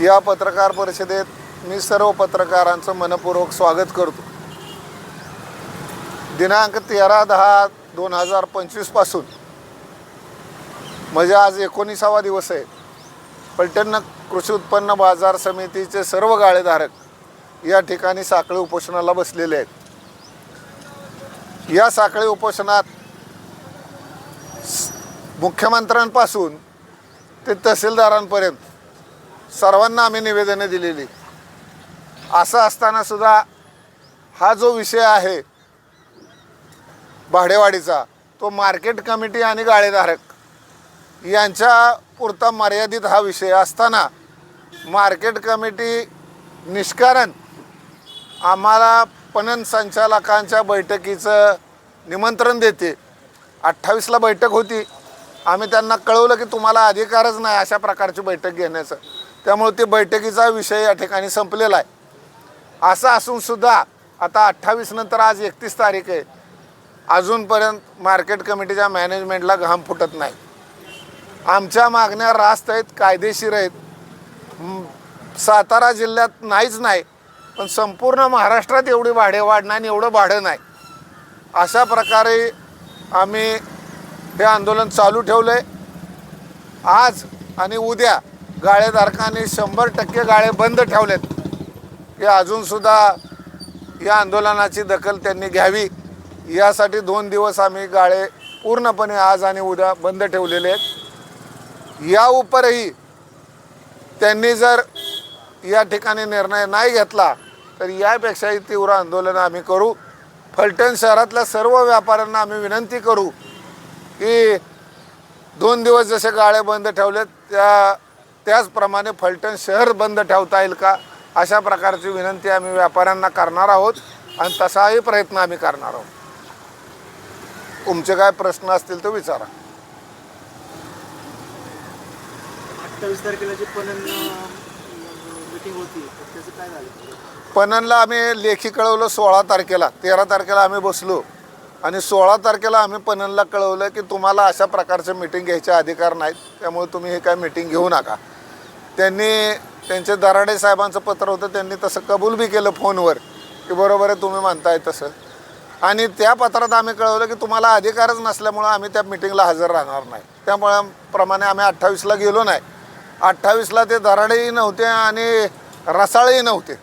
या पत्रकार परिषदेत मी सर्व पत्रकारांचं मनपूर्वक स्वागत करतो. दिनांक तेरा दहा दोन हजार पंचवीसपासून म्हणजे आज एकोणीसावा दिवस आहे. पलटण कृषी उत्पन्न बाजार समितीचे सर्व गाळेधारक या ठिकाणी साखळी उपोषणाला बसलेले आहेत. या साखळी उपोषणात मुख्यमंत्र्यांपासून ते तहसीलदारांपर्यंत सर्वांना आम्ही निवेदने दिलेली. असं असताना सुद्धा हा जो विषय आहे भाडेवाडीचा तो मार्केट कमिटी आणि गाळेधारक यांच्या पुरता मर्यादित हा विषय असताना मार्केट कमिटी निष्कारण आम्हाला पणन संचालकांच्या बैठकीचं निमंत्रण देते. अठ्ठावीसला बैठक होती. आम्ही त्यांना कळवलं की तुम्हाला अधिकारच नाही अशा प्रकारची बैठक घेण्याचं. त्यामुळे ते बैठकीचा विषय या ठिकाणी संपलेला आहे. असं असून सुद्धा आता अठ्ठावीस नंतर आज एकतीस तारीख आहे. अजूनपर्यंत मार्केट कमिटीच्या मॅनेजमेंटला घाम फुटत नाही. आमच्या मागण्या रास्त आहेत कायदेशीर आहेत. सातारा जिल्ह्यात नाहीच नाही पण संपूर्ण महाराष्ट्रात एवढी भाडे नाही आणि एवढं भाडं नाही. अशा प्रकारे आम्ही हे आंदोलन चालू ठेवलं आहे आज आणि उद्या गाळेधारकांनी शंभर टक्के गाळे बंद ठेवलेत. हे अजूनसुद्धा या आंदोलनाची दखल त्यांनी घ्यावी. यासाठी दोन दिवस आम्ही गाळे पूर्णपणे आज आणि उद्या बंद ठेवलेले आहेत. या उपरही त्यांनी जर या ठिकाणी निर्णय नाही घेतला तर यापेक्षाही तीव्र आंदोलन आम्ही करू. फलटण शहरातल्या सर्व व्यापाऱ्यांना आम्ही विनंती करू की दोन दिवस जसे गाळे बंद ठेवलेत त्या त्याचप्रमाणे फलटण शहर बंद ठेवता येईल का? अशा प्रकारची विनंती आम्ही व्यापाऱ्यांना करणार आहोत आणि तसाही प्रयत्न आम्ही करणार आहोत. तुमचे काय प्रश्न असतील तर विचारा. अठ्ठावीस तारखेला जी पणन मीटिंग होती तर त्याचं काय झालं? पणनला आम्ही लेखी कळवलं सोळा तारखेला. तेरा तारखेला आम्ही बसलो. आणि सोळा तारखेला आम्ही पणनला कळवलं की तुम्हाला अशा प्रकारचे मिटिंग घ्यायचे अधिकार नाहीत. त्यामुळे तुम्ही हे काय मिटिंग घेऊ नका. त्यांनी त्यांचे दराडे साहेबांचं पत्र होतं त्यांनी तसं कबूल बी केलं फोनवर की बरोबर आहे तुम्ही म्हणताय तसं. आणि त्या पत्रात आम्ही कळवलं की तुम्हाला अधिकारच नसल्यामुळं आम्ही त्या मिटिंगला हजर राहणार नाही. त्यामुळे प्रमाणे आम्ही अठ्ठावीसला गेलो नाही. अठ्ठावीसला ते दराडेही नव्हते आणि रसाळेही नव्हते.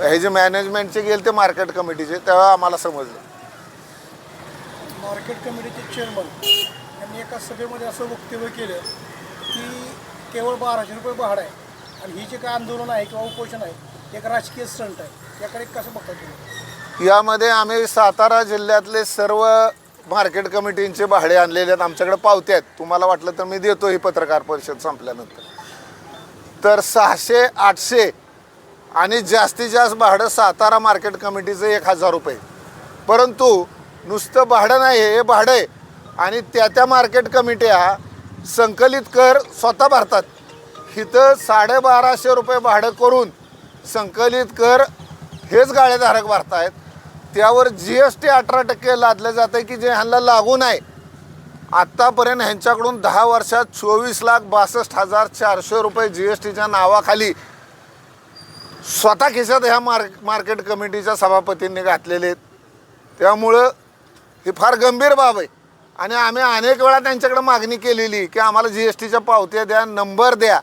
हे जे मॅनेजमेंटचे गेले ते मार्केट कमिटीचे तेव्हा आम्हाला समजलं. मार्केट कमिटीचे चेअरमन यांनी एका सभेमध्ये असं वक्तव्य केलं की केवळ बाराशे रुपये भाडं आहे. आणि ही जे काय आंदोलन आहे किंवा उपोषण आहे ते एक राजकीय स्टंट आहे. याकडे कसं बघता तुम्ही? यामध्ये आम्ही सातारा जिल्ह्यातले सर्व मार्केट कमिटींचे भाडे आणलेले आहेत. आमच्याकडे पावते आहेत. तुम्हाला वाटलं तर मी देतो ही पत्रकार परिषद संपल्यानंतर. तर सहाशे आठशे आणि जास्तीत जास्त भाडं सातारा मार्केट कमिटीचं एक हजार रुपये. परंतु नुसतं भाडं नाही हे भाडं आहे. आणि त्या त्या मार्केट कमिट्या संकलित कर स्वतः भरतात. इथं साडेबाराशे रुपये भाडं करून संकलित कर हेच गाळेधारक भरतायत. त्यावर जी एस टी अठरा टक्के लादलं जातं की जे ह्यांना लागू नाही. आत्तापर्यंत ह्यांच्याकडून दहा वर्षात चोवीस लाख बासष्ट हजार चारशे रुपये जी एस टीच्या नावाखाली स्वतः खिशात ह्या मार्क मार्केट कमिटीच्या सभापतींनी घातलेले आहेत. त्यामुळं ही फार गंभीर बाब आहे. आणि आम्ही अनेक वेळा त्यांच्याकडे मागणी केलेली की आम्हाला जी एस टीच्या पावत्या द्या नंबर द्या.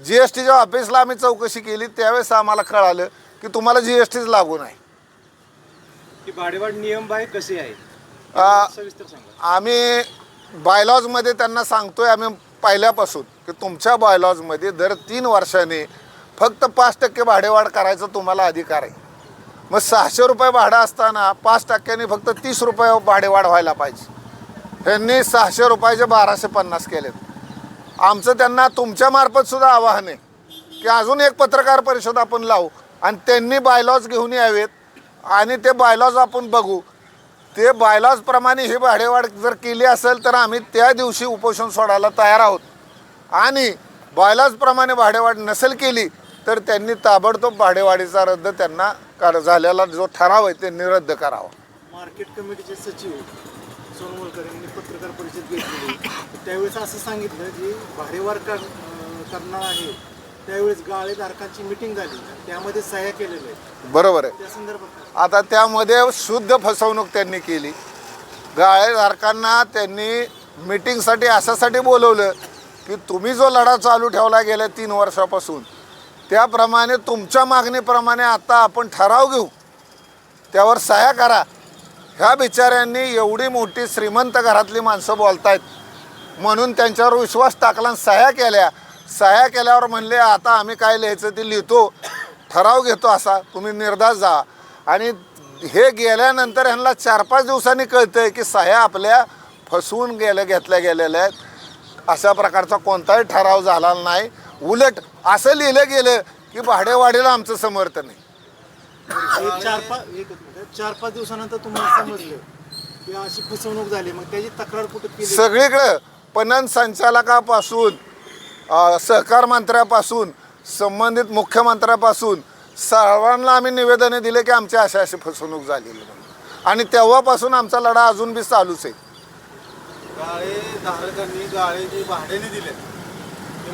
जी एस टीच्या ऑफिसला आम्ही चौकशी केली त्यावेळेस आम्हाला कळालं की तुम्हाला जी एस टीच लागू नाही. की भाडेवाढ नियम कसे आहे आ, सविस्तर सांगा. आम्ही बायलॉजमध्ये त्यांना सांगतोय आम्ही पहिल्यापासून की तुमच्या बायलॉजमध्ये दर तीन वर्षांनी फक्त पाच टक्के भाडेवाढ करायचा तुम्हाला अधिकार आहे. मग सहाशे रुपये भाडं असताना पाच टक्क्यांनी फक्त तीस रुपये भाडेवाढ व्हायला पाहिजे. यांनी सहाशे रुपयाचे बाराशे पन्नास केलेत. आमचं त्यांना तुमच्यामार्फतसुद्धा आवाहन आहे की अजून एक पत्रकार परिषद आपण लावू आणि त्यांनी बायलॉज घेऊन यावेत आणि ते बायलॉज आपण बघू. ते बायलॉजप्रमाणे ही भाडेवाढ जर केली असेल तर आम्ही त्या दिवशी उपोषण सोडायला तयार आहोत. आणि बायलॉजप्रमाणे भाडेवाढ नसेल केली तर त्यांनी ताबडतोब भाडेवाढीचा रद्द त्यांना कर झालेला जो ठराव आहे त्यांनी रद्द करावा. मार्केट कमिटीचे सचिव सोनवलकर यांनी पत्रकार परिषद घेतलेली त्यावेळेस असं सांगितलं का अं, करणार आहे. त्यावेळेस गाळेधारकांची मिटिंग झाली. त्यामध्ये सह्या केलेल्या आहेत. बरोबर आहे. त्या संदर्भात आता त्यामध्ये शुद्ध फसवणूक त्यांनी केली. गाळेधारकांना त्यांनी मिटिंगसाठी अशासाठी बोलवलं की तुम्ही जो लढा चालू ठेवला गेल्या तीन वर्षापासून त्याप्रमाणे तुमच्या मागणीप्रमाणे आता आपण ठराव घेऊ. त्यावर सह्या करा. ह्या बिचाऱ्यांनी एवढी मोठी श्रीमंत घरातली माणसं बोलतायत. म्हणून त्यांच्यावर विश्वास टाकला आणि सह्या केल्या. सह्या केल्यावर म्हणले आता आम्ही काय लिहायचं ते लिहितो. ठराव घेतो असा. तुम्ही निर्धास जा. आणि हे गेल्यानंतर ह्यांना चार पाच दिवसांनी कळतं आहे की सह्या आपल्या फसवून गेल्या घेतल्या गेलेल्या आहेत. अशा प्रकारचा कोणताही ठराव झाला नाही. उलट असं लिहिलं गेलं की भाडेवाढीला आमचं समर्थन आहे. एक चार पाच एक मिनिट चार पाच दिवसानंतर तुम्हाला समजलं. की अशी फसवणूक झाली. मग त्याची तक्रार कुठे केली? सगळीकडं पणन संचालकापासून अ, सहकार मंत्र्यापासून संबंधित मुख्यमंत्र्यापासून सर्वांना आम्ही निवेदने दिले की आमची अशी अशी फसवणूक झालेली म्हणून. आणि तेव्हापासून आमचा लढा अजून बी चालूच आहे. गाळे धारकांनी गाळे जे भाड्याने दिले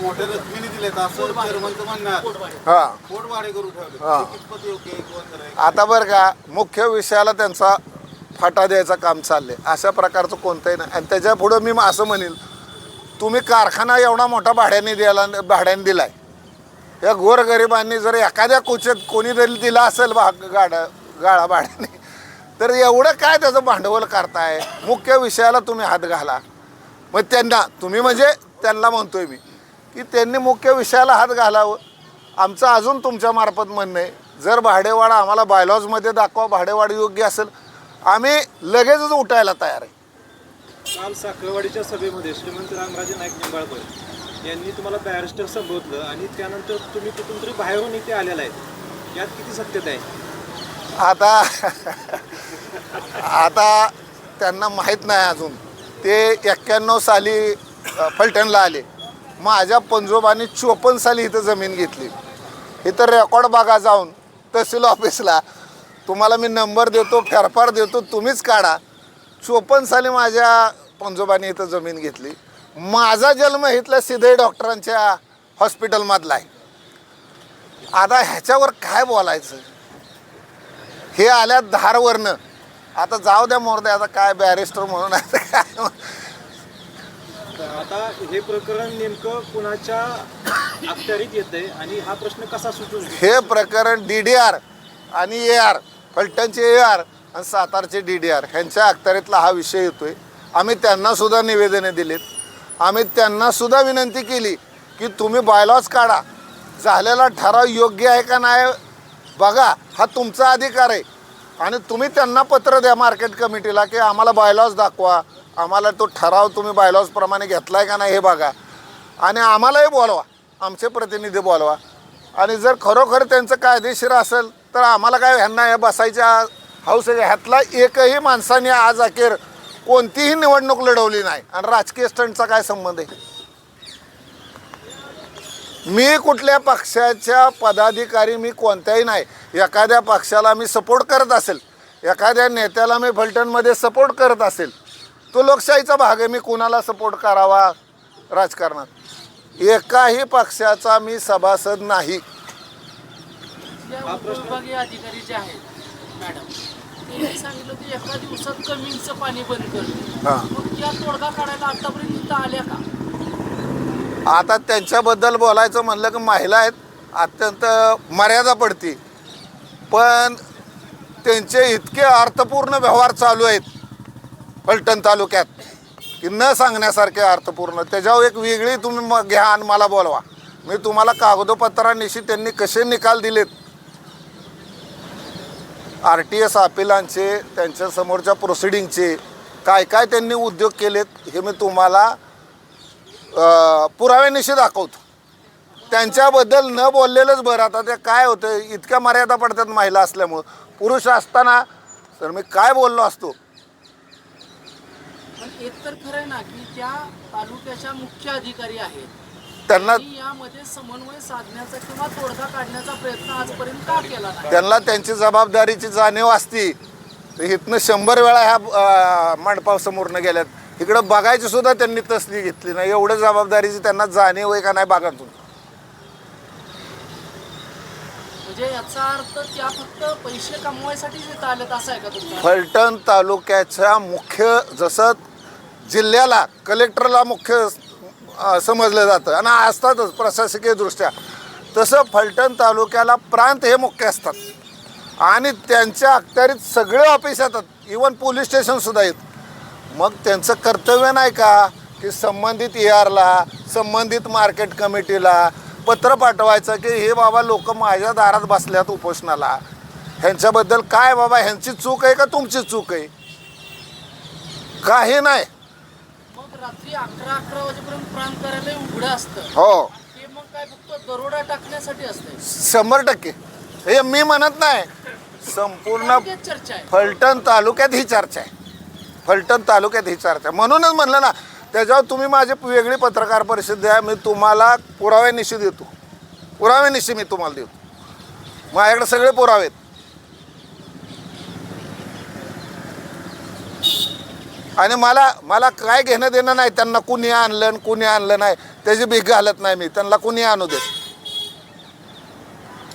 मोठ्या रकमेने दिलेत असं चेअरमनचं म्हणणं आहे. हां. पोट भाडे करून ठेवले. हा. ते कितपत योग्य आहे किंवा खरं आहे आता बरं का मुख्य विषयाला त्यांचा फाटा द्यायचं काम चाललंय. अशा प्रकारचं कोणतंही नाही. आणि त्याच्या पुढं मी असं म्हणेल तुम्ही कारखाना एवढा मोठा भाड्याने द्यायला भाड्याने दिलाय. या गोरगरिबांनी जर एखाद्या कुचेत कोणी जरी दिला असेल भा गाडा गाळा भाड्याने तर एवढं काय त्याचं भांडवल करताय? मुख्य विषयाला तुम्ही हात घाला. मग त्यांना तुम्ही म्हणजे त्यांना म्हणतोय मी. की त्यांनी मुख्य विषयाला हात घालावं. आमचं अजून तुमच्या मार्फत म्हणणं आहे जर भाडेवाढ आम्हाला बायलॉजमध्ये दाखवा भाडेवाढ योग्य असेल आम्ही लगेचच उठायला तयार आहे. काल साखरवाडीच्या सभेमध्ये श्रीमंत रामराजे नाईक निंबाळकर यांनी तुम्हाला बॅरिस्टर संबोधलं आणि त्यानंतर तुम्ही कुठून तरी बाहेरून इथे आलेला आहे. यात किती सत्यता आहे? आता आता त्यांना माहीत नाही अजून. ते एक्क्याण्णव साली फलटणला आले. माझ्या पंजोबाने चोपन्न साली इथं जमीन घेतली. इथं रेकॉर्ड बघा जाऊन तहसील ऑफिसला तुम्हाला मी नंबर देतो फेरफार देतो तुम्हीच काढा. चोपन्न साली माझ्या पंजोबाने इथं जमीन घेतली. माझा जन्म इथल्या सिधे डॉक्टरांच्या हॉस्पिटलमधला आहे. आता ह्याच्यावर काय बोलायचं? हे आल्या धारवरनं. आता जाऊ द्या मोरद्या आता काय बॅरिस्टर म्हणून आता काय आता हे प्रकरण नेमकं कुणाच्या अखत्यारीत येतंय आणि हा प्रश्न कसा सुटू हे प्रकरण डी डी आर आणि ए आर फलटणचे ए आर आणि सातारचे डी डी आर ह्यांच्या अखत्यारीतला हा विषय येतोय. आम्ही त्यांना सुद्धा निवेदने दिलीत. आम्ही त्यांना सुद्धा विनंती केली की तुम्ही बायलॉज काढा. झालेला ठराव योग्य आहे का नाही बघा. हा तुमचा अधिकार आहे. आणि तुम्ही त्यांना पत्र द्या मार्केट कमिटीला की आम्हाला बायलॉज दाखवा. आम्हाला तो ठराव तुम्ही बायलॉजप्रमाणे आहे का नाही हे बघा. आणि आम्हालाही बोलवा. आमचे प्रतिनिधी बोलवा. आणि जर खरोखर त्यांचं कायदेशीर असेल तर आम्हाला काय ह्यांना या बसायच्या हाऊस ह्यातला एकही माणसाने आज अखेर कोणतीही निवडणूक लढवली नाही. आणि राजकीय स्टंटचा काय संबंध आहे? मी कुठल्या पक्षाच्या पदाधिकारी मी कोणत्याही नाही. एखाद्या पक्षाला मी सपोर्ट करत असेल. एखाद्या नेत्याला मी फलटणमध्ये सपोर्ट करत असेल. तो लोकशाहीचा भाग आहे. मी कुणाला सपोर्ट करावा? राजकारणात. एकाही पक्षाचा मी सभासद नाही. या उपविभागीय अधिकारी जे आहेत मॅडम त्यांनी सांगितलं की एका दिवसात कमीचं पाणी बंद करते हां. मग त्या तोडगा काढायला आतापर्यंत इथं आल्या का? आता त्यांच्याबद्दल बोलायचं म्हणलं की महिला आहेत अत्यंत मर्यादा पडती. पण त्यांचे इतके अर्थपूर्ण व्यवहार चालू आहेत. फलटण तालुक्यात की न सांगण्यासारखे अर्थपूर्ण. त्याच्यावर एक वेगळी तुम्ही मग घ्या आणि मला बोलवा. मी तुम्हाला कागदोपत्रांनिशी त्यांनी कसे निकाल दिलेत? आर टी एस अपिलांचे त्यांच्या समोरच्या प्रोसिडिंगचे काय काय त्यांनी उद्योग केलेत हे मी तुम्हाला पुराव्यानिशी दाखवतो. त्यांच्याबद्दल न बोललेलंच बरं. आता ते काय होतं इतक्या मर्यादा पडतात महिला असल्यामुळं. पुरुष असताना तर मी काय बोललो असतो? पण एक तर खरं आहे ना की त्या तालुक्याच्या मुख्य अधिकारी आहेत. त्यांना यामध्ये समन्वय साधण्याचा किंवा तोडगा काढण्याचा प्रयत्न आजपर्यंत का केला नाही? त्यांना त्यांची जबाबदारीची जाणीव असती. तर इथनं शंभर वेळा ह्या अ, मंडपासमोरनं गेल्यात. इकडं बघायची सुद्धा त्यांनी तसली घेतली नाही. एवढं जबाबदारीची त्यांना जाणीव आहे का नाही तुम्ही म्हणजे याचा अर्थ त्या फक्त पैसे कमवायसाठीच इथं आलेत असं आहे का तुमचं? फलटण तालुक्याच्या मुख्य जसं जिल्ह्याला कलेक्टरला मुख्य समजलं जातं. आणि असतातच प्रशासकीयदृष्ट्या तसं फलटण तालुक्याला प्रांत हे मुख्य असतात. आणि त्यांच्या अखत्यारीत सगळे ऑफिस येतात. इवन पोलीस स्टेशनसुद्धा येत. मग त्यांचं कर्तव्य नाही का? की संबंधित ए आरला संबंधित मार्केट कमिटीला पत्र पाठवायचं की हे बाबा लोक माझ्या दारात बसल्यात उपोषणाला. ह्यांच्याबद्दल काय बाबा? ह्यांची चूक आहे का? तुमची चूक आहे. काही नाही. रात्री अकरा अकरा वाजेपर्यंत प्राण कार्यालय उघडं असतं. हो. ते मग काय फक्त दरोडा टाकण्यासाठी असते. शंभर टक्के. हे मी म्हणत नाही. संपूर्ण तेच चर्चा आहे. फलटण तालुक्यात ही चर्चा आहे. फलटण तालुक्यात ही चर्चा आहे. म्हणूनच म्हणलं ना त्याच्यावर तुम्ही माझी वेगळी पत्रकार परिषद द्या मी तुम्हाला पुराव्यानिशी देतो. पुराव्यानिशी मी तुम्हाला देतो. माझ्याकडे सगळे पुरावे आहेत. आणि मला मला काय घेणं देणं नाही त्यांना कुणी आणलं आणि कुणी आणलं नाही त्याची भीक घालत नाही मी. त्यांना कुणी आणू देत?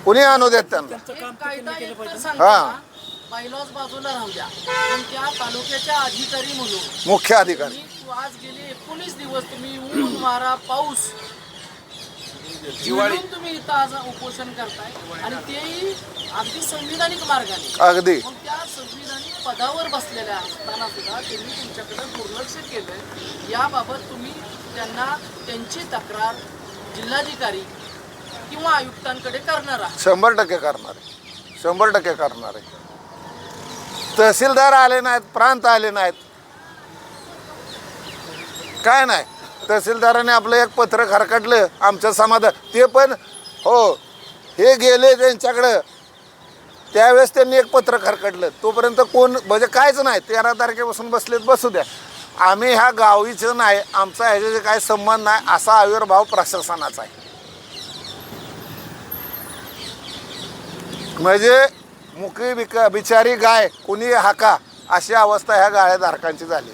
कुणी आणू देत त्यांना? हा. सांगतो बायलॉज बाजूला राहू द्या. पण त्या तालुक्याच्या अधिकारी म्हणून मुख्य अधिकारी. तुम्ही तू आज गेले एकोणीस दिवस तुम्ही ऊन वारा पाऊस जिवाळी तुम्ही इथं आज उपोषण करताय आणि तेही अगदी संविधानिक मार्गाने. अगदी. मग त्या संविधानिक पदावर बसलेल्या असताना सुद्धा त्यांनी तुमच्याकडे दुर्लक्ष केलं याबाबत तुम्ही त्यांना त्यांची तक्रार जिल्हाधिकारी किंवा आयुक्तांकडे करणार आहात. शंभर टक्के करणार आहे. शंभर टक्के करणार आहे. तहसीलदार आले नाहीत प्रांत आले नाहीत. काय नाही. तहसीलदाराने आपलं एक पत्र खरकटलं आमच्या समाधान. ते पण हो हे गेले त्यांच्याकडं. त्यावेळेस त्यांनी एक पत्र खरकटलं. तोपर्यंत कोण म्हणजे कायच नाही तेरा तारखेपासून बसलेत बसू द्या. आम्ही ह्या गावीचं नाही आमचा ह्याच्याशी काय संबंध नाही असा आविर्भाव प्रशासनाचा आहे. म्हणजे मुकी बिका बिचारी गाय कुणी हाका अशी अवस्था ह्या गाळ्याधारकांची झाली.